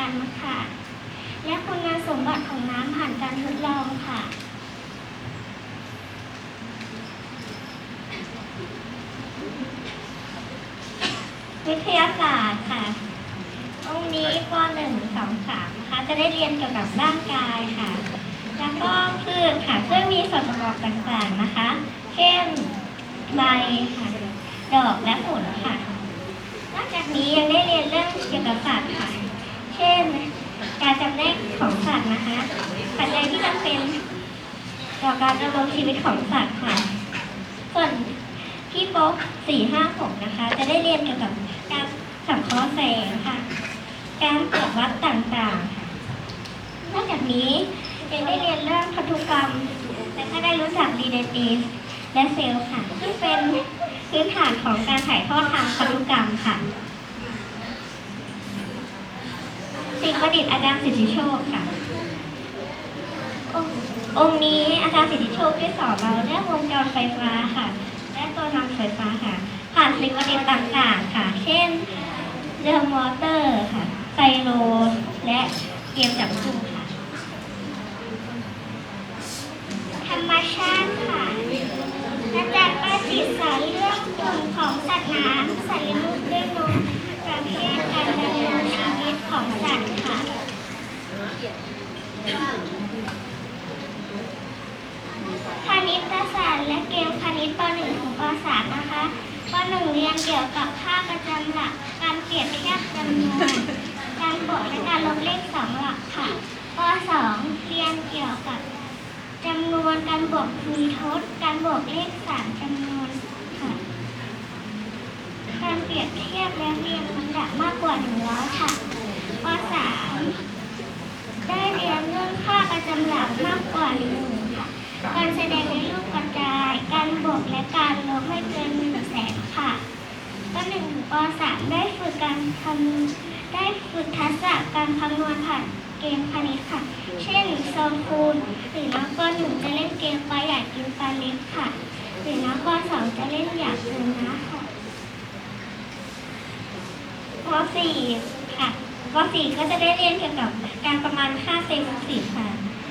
แรค่ะ และคุณสมบัติของน้ำผ่านการทดลองค่ะ วิทยาศาสตร์ค่ะตรงนี้ป .1 2 3นะคะจะได้เรียนเกี่ยวกับร่างกายค่ะ แล้วก็พืชค่ะซึ่งมีส่วนประกอบต่างๆนะคะ เช่นใบค่ะ ดอกและผลค่ะ นอกจากนี้ยังได้เรียนเรื่องเกี่ยวกับสัตว์ค่ะ ช่น การจำแนกของสัตว์นะคะปัจจัยที่จำเป็นต่อการดำรงชีวิตของสัตว์ค่ะ ส่วนที่โป๊กสี่ห้าหกนะคะ จะได้เรียนเกี่ยวกับการสังเคราะห์แสงค่ะ การตรวจวัดต่างๆค่ะนอกจากนี้ยังได้เรียนเรื่องพันธุกรรม และก็ได้รู้จักดีเนตีสและเซลล์ค่ะซึ่งเป็นพื้นฐานของการถ่ายทอดทางพันธุกรรมค่ะ สิ่งประดิษฐ์อาจารย์สิทธิโชคค่ะองค์องค์นี้อาจารย์สิทธิโชคได้สอนเราเรื่องวงจรไฟฟ้าค่ะ และตัวนำไฟฟ้าค่ะ ผ่านสิ่งประดิษฐ์ต่างๆค่ะ เช่นเรือมอเตอร์ค่ะไซโลและเกมจับคู่ค่ะ ธรรมชาติค่ะอาจารย์ประสิทธิ์สอนเรื่องกลุ่มของสัตว์น้ำสัตว์เลี้ยงลูกด้วยนมประเภทการดำเนินชีวิตของสัตว์ค่ะ คณิตศาสตร์และเกมคณิตป .1 ถึงป .3 นะคะป .1 เรียนเกี่ยวกับค่าประจำหลัก การเปรียบเทียบจำนวน การบวกและการลบเลขสองหลักค่ะป .2 เรียนเกี่ยวกับจำนวนการบวกมีทดการบวกเลขสามจำนวนค่ะการเปรียบเทียบและเรียงลำดับมากกว่าหนึ่งร้อยค่ะป .3 ได้เรียนเรื่องค่าประจำหลักมากกว่าหนึ่งค่ะการแสดงในรูปกระจาย การบวกและการลบไม่เกินหนึ่งแสนค่ะปหนึ่งถึงปสามได้ฝึกการคำได้ฝึกทักษะการคำนวณผ่าน เกมคณิตค่ะ เช่นโซนคูณหรือน้องปหนึ่งจะเล่นเกมปลาใหญ่กินปลาเล็กค่ะ หรือน้องปสองจะเล่นอยากเกินนะค่ะปสี่ค่ะปสี่ก็จะได้เรียนเกี่ยวกับการประมาณค่าเซลล์สีค่ะ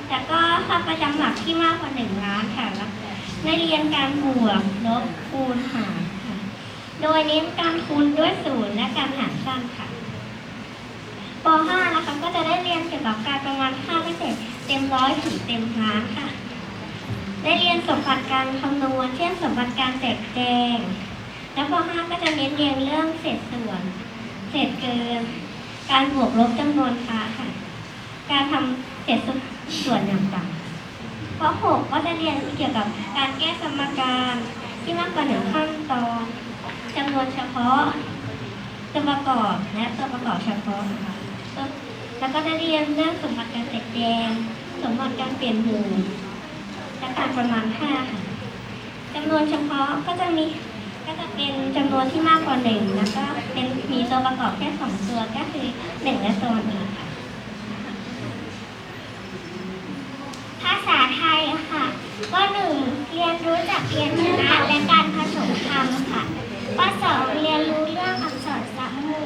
แล้วก็ค่าประจำหลักที่มากกว่าหนึ่งล้านค่ะแล้วได้เรียนการบวกลบคูณหารค่ะ โดยเน้นการคูณด้วยศูนย์และการหารสั้นค่ะ ป .5 นะคะก็จะได้เรียนเกี่ยวกับการประมาณค่าตั้งแต่เต็มร้อยถึงเต็มล้านค่ะ ได้เรียนสมบัติการคำนวณ เช่นสมบัติการแจกแจง แล้วป .5 ก็จะเน้นเรียนเรื่องเศษส่วน เศษเกิน การบวกลบจำนวนค่าค่ะ การทำเศษส่วนอย่างต่างป .6 ก็จะเรียนเกี่ยวกับการแก้สมการที่มากกว่าหนึ่งขั้นตอนจำนวนเฉพาะตัวประกอบและตัวประกอบเฉพาะนะคะ แล้วก็ได้เรียนเรื่องสมบัติการแตกแยงสมบัติการเปลี่ยนหมู่และการประมาณค่าค่ะจำนวนเฉพาะก็จะมีก็จะเป็นจำนวนที่มากกว่าหนึ่งแล้วก็เป็นมีตัวประกอบแค่สองตัวก็คือหนึ่งและตัวนี้ค่ะภาษาไทยค่ะ ก็หนึ่งเรียนรู้จักเพียรชนะและการผสมคำค่ะข้อสองเรียนรู้เรื่องอักษรสามหมู่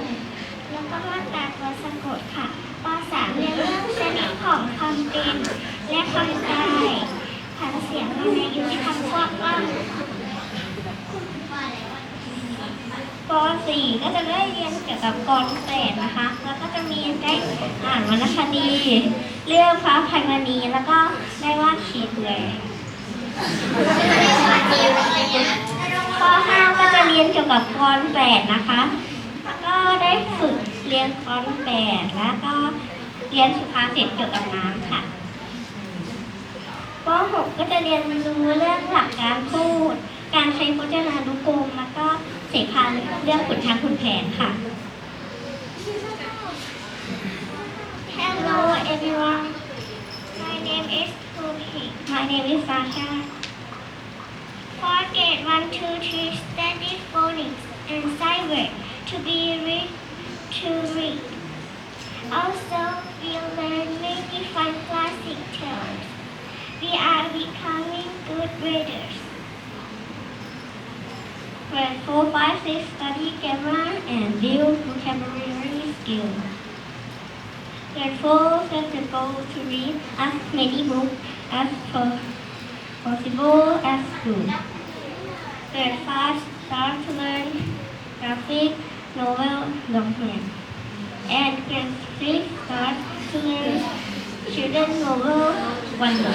แล้ว ก็มาตราตัวสะกดค่ะข้อสามเรียนเรื่องชนิดของคำเป็นและคำกายผันเสียงวรรณยุกต์คำควบกล้ำป .4 ก็จะได้เรียนเกี่ยวกับกรเศษนะคะ แล้วก็จะมีได้อ่านวรรณคดี เรื่องพระภัยมณีแล้วก็ได้วาดชียนเลยข้อ5ก็จะเรียนเกี่ยวกับกรแปดนะคะ แล้วก็ได้ฝึก เรียนกรแปดแล้วก็เรียนสุภาษิตเกี่ยวกับน้ำค่ะป .6 ก็จะเรียนรู้เรื่องหลักการพูด การใช้พจนานุกรม แล้วก็เสภาเรื่องขุนทางขุนแผนค่ะ Hello everyone My name is Puki My name is Sasha For grade 1, 2, 3 study phonics and sight word to be read to read Also, we learn many fun classic terms. We are becoming good readers. Grade 4, 5, 6 study grammar and build vocabulary skills. Grade 4 set the goal to read as many books as po- possible as good. Grade 5 start to learn graphic floral doctrine. And can speak that children over wonder.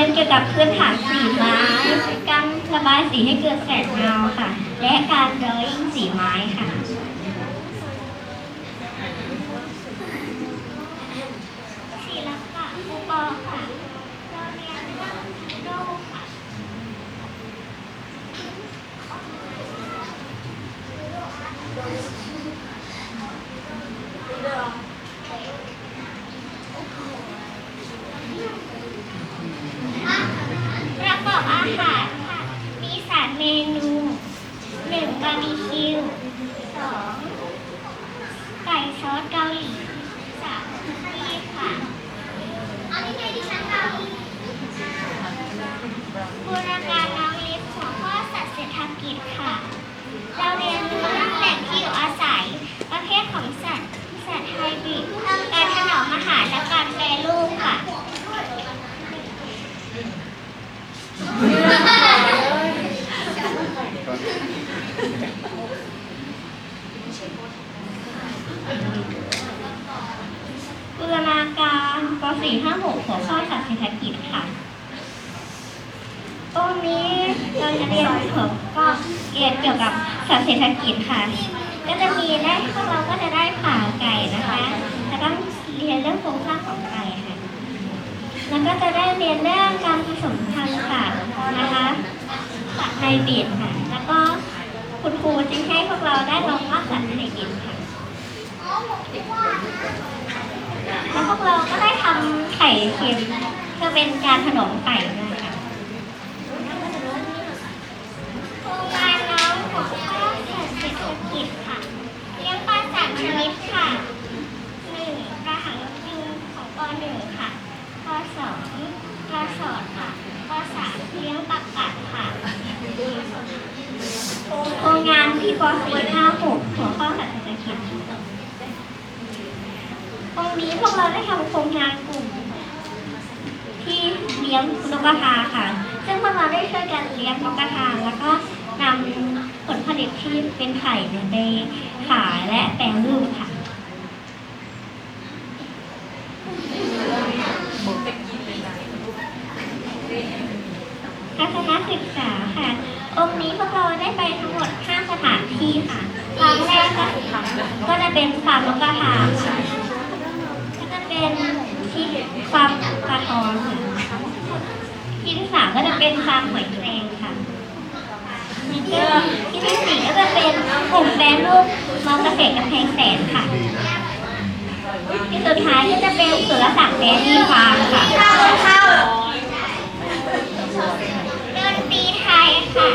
รียนเกี่ยวกับพื้นฐานสีไม้การระบายสีให้เกิดแสงเงาค่ะ และการดรอยิ่งสีไม้ค่ะ ศิลปะอุปอค่ะเราเรียนเรื่องโลกค่ะประก อบอาหารค่ะมีสามเมนูหนึ่งบาร์บีคิวสองไก่ซอสเกาหลีสามคุกกี้ค่ะเอาที่ไหนดิฉันเอาบูรการน้องลิฟหัวข้อสัตว์เศรษฐกิจค่ะ เราเรียนรู้เรื่องแหล่งที่อยู่อาศัย ประเภทของสัตว์ สัตว์ไฮบริดการถนอมอาหารและการแปรรูปค่ะ บูรณาการ ป .4 5 6 หัวข้อสัตว์เศรษฐกิจค่ะ ตรงนี้เราจะเรียนเกี่ยวกับเรียนเกี่ยวกับสัตว์เศรษฐกิจค่ะ ก็จะมีได้พวกเราก็จะได้ผ่าไก่นะคะ แล้วก็เรียนเรื่องโครงสร้างของไก่ค่ะ แล้วก็จะได้เรียนเรื่องการผสมพันธุ์สัตว์นะคะสัตว์ไฮบริดค่ะ แล้วก็คุณครูจึงให้พวกเราได้ลองวาดสัตว์ไฮบริดค่ะ แล้วพวกเราก็ได้ทำไข่เค็มเพื่อเป็นการถนอมไก่ด้วยค่ะโครงการน้องของข้อเศรษฐกิจค่ะ เลี้ยงปลาสามชนิดค่ะหนึ่งปลาหางนกยูงของปหนึ่งค่ะปสองปลาสอดค่ะปสามเลี้ยงปลากัดค่ะโครงงานที่ป .4 5 6หัวข้อสัตว์เศรษฐกิจ ตรงนี้พวกเราได้ทำโครงงานกลุ่ม ที่เลี้ยงนกกระทาค่ะ ซึ่งพวกเราได้ช่วยกันเลี้ยงนกกระทาแล้วก็นำผลผลิตที่เป็นไข่ไปขายและแปรรูปค่ะทัศนศึกษาค่ะ องค์นี้พวกเราได้ไปทั้งหมด5สถานที่ค่ะครั้งแรกก็จะเป็นฟาร์มนกกระทาค่ะ ที่ฟาร์มปลาทองค่ะที่ที่สามก็จะเป็นฟาร์มหอยแครงค่ะที่ที่สี่ก็จะเป็นกลุ่มแปรรูปมอเกษตรกำแพงแสนค่ะที่สุดท้ายก็จะเป็นสุรศักดิ์แดรี่ฟาร์มค่ะดนตรีไทยค่ะ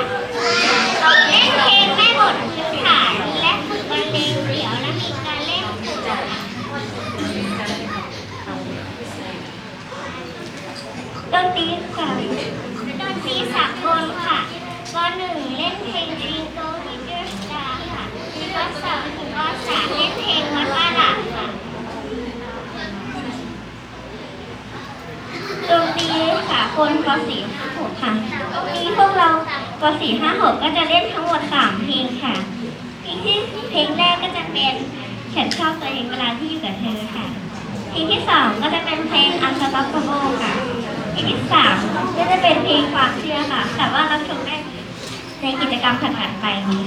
นตรีค่ะดนตรีสากลค่ะปหนึ่งเล่นเพลง Jingle Little Star ค่ะปสองถึงปสามเล่นเพลงวัดอาหลาดค่ะดนากลป .4 5 6ค่ะวันนี้พวกเราป .4 5 6ก็จะเล่นทั้งหมด3เพลงค่ะ เพลงที่เพลงแรกก็จะเป็นฉันชอบตัวเองเวลาที่อยู่กับเธอค่ะ เพลงที่สองก็จะเป็นเพลง Unstoppable ค่ะ เพลงที่สามก็จะเป็นเพลงความเชื่อค่ะแต่ว่ารับชมได้ในกิจกรรมถัดๆไปนี้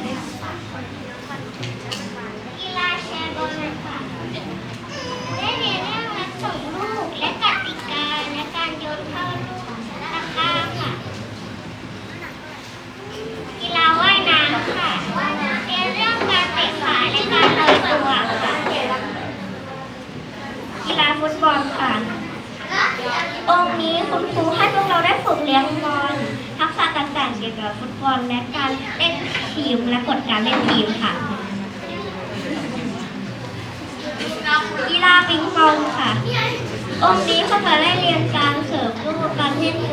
กีฬาปิงปองค่ะ องค์นี้เขาจะได้เรียนการเสิร์ฟลูกการเล่นโฟ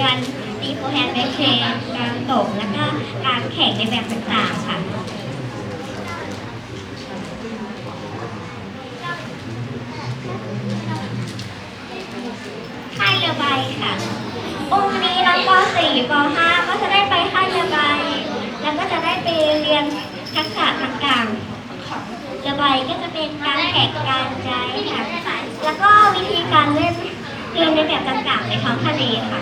การตีโฟรแฮนด์แบ็คเชนการตบและก็การแข่งในแบบต่างๆค่ะค่ายเรือใบค่ะ องค์นี้น้องป .4 ป .5 ก็จะได้ไปค่ายเรือใบ แล้วก็จะได้ไปเรียนทักษะต่างๆของเรือใบก็จะเป็นการแข่งการใจค่ะ แล้วก็วิธีการเล่น เรือในแบบต่างๆในท้องทะเลค่ะ